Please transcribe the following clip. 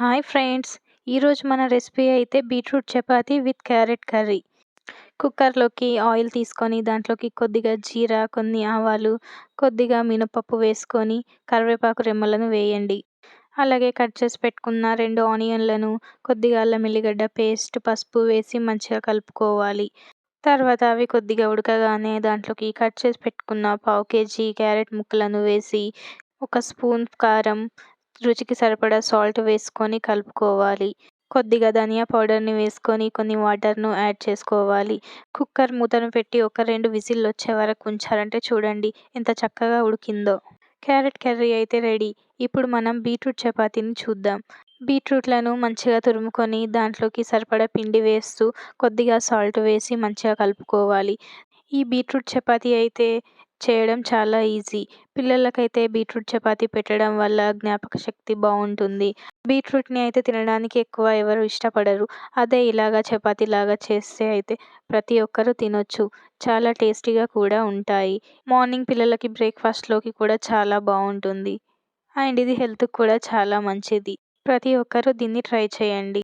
Hi friends. ఈరోజు మన recipe అయితే beetroot chapati with carrot curry. కుక్కర్లోకి oil తీసుకొని దాంట్లోకి కొద్దిగా జీరా కొన్ని ఆవాలు కొద్దిగా మినపప్పు వేసుకొని కరివేపాకు రెమ్మలను వేయండి. అలాగే కట్ చేసి పెట్టుకున్న రెండు ఆనియన్లను కొద్దిగా అల్లం ఎల్లిగడ్డ పేస్ట్ పసుపు వేసి మంచిగా కలుపుకోవాలి. తర్వాత అవి కొద్దిగా ఉడకగానే దాంట్లోకి కట్ చేసి పెట్టుకున్న పావు కేజీ క్యారెట్ ముక్కలను వేసి ఒక స్పూన్ కారం రుచికి సరిపడా సాల్ట్ వేసుకొని కలుపుకోవాలి. కొద్దిగా ధనియా పౌడర్ని వేసుకొని కొన్ని వాటర్ను యాడ్ చేసుకోవాలి. కుక్కర్ మూతను పెట్టి ఒక రెండు విజిల్ వచ్చే వరకు ఉంచారంటే చూడండి ఎంత చక్కగా ఉడికిందో. క్యారెట్ కర్రీ అయితే రెడీ. ఇప్పుడు మనం బీట్రూట్ చపాతీని చూద్దాం. బీట్రూట్లను మంచిగా తురుముకొని దాంట్లోకి సరిపడా పిండి వేస్తూ కొద్దిగా సాల్ట్ వేసి మంచిగా కలుపుకోవాలి. ఈ బీట్రూట్ చపాతీ అయితే చేయడం చాలా ఈజీ. పిల్లలకైతే బీట్రూట్ చపాతీ పెట్టడం వల్ల జ్ఞాపక శక్తి బాగుంటుంది. బీట్రూట్ని అయితే తినడానికి ఎక్కువ ఎవరు ఇష్టపడరు. అదే ఇలాగా చపాతీలాగా చేస్తే అయితే ప్రతి ఒక్కరూ తినొచ్చు. చాలా టేస్టీగా కూడా ఉంటాయి. మార్నింగ్ పిల్లలకి బ్రేక్ఫాస్ట్లోకి కూడా చాలా బాగుంటుంది. అండ్ ఇది హెల్త్కి కూడా చాలా మంచిది. ప్రతి ఒక్కరూ దీన్ని ట్రై చేయండి.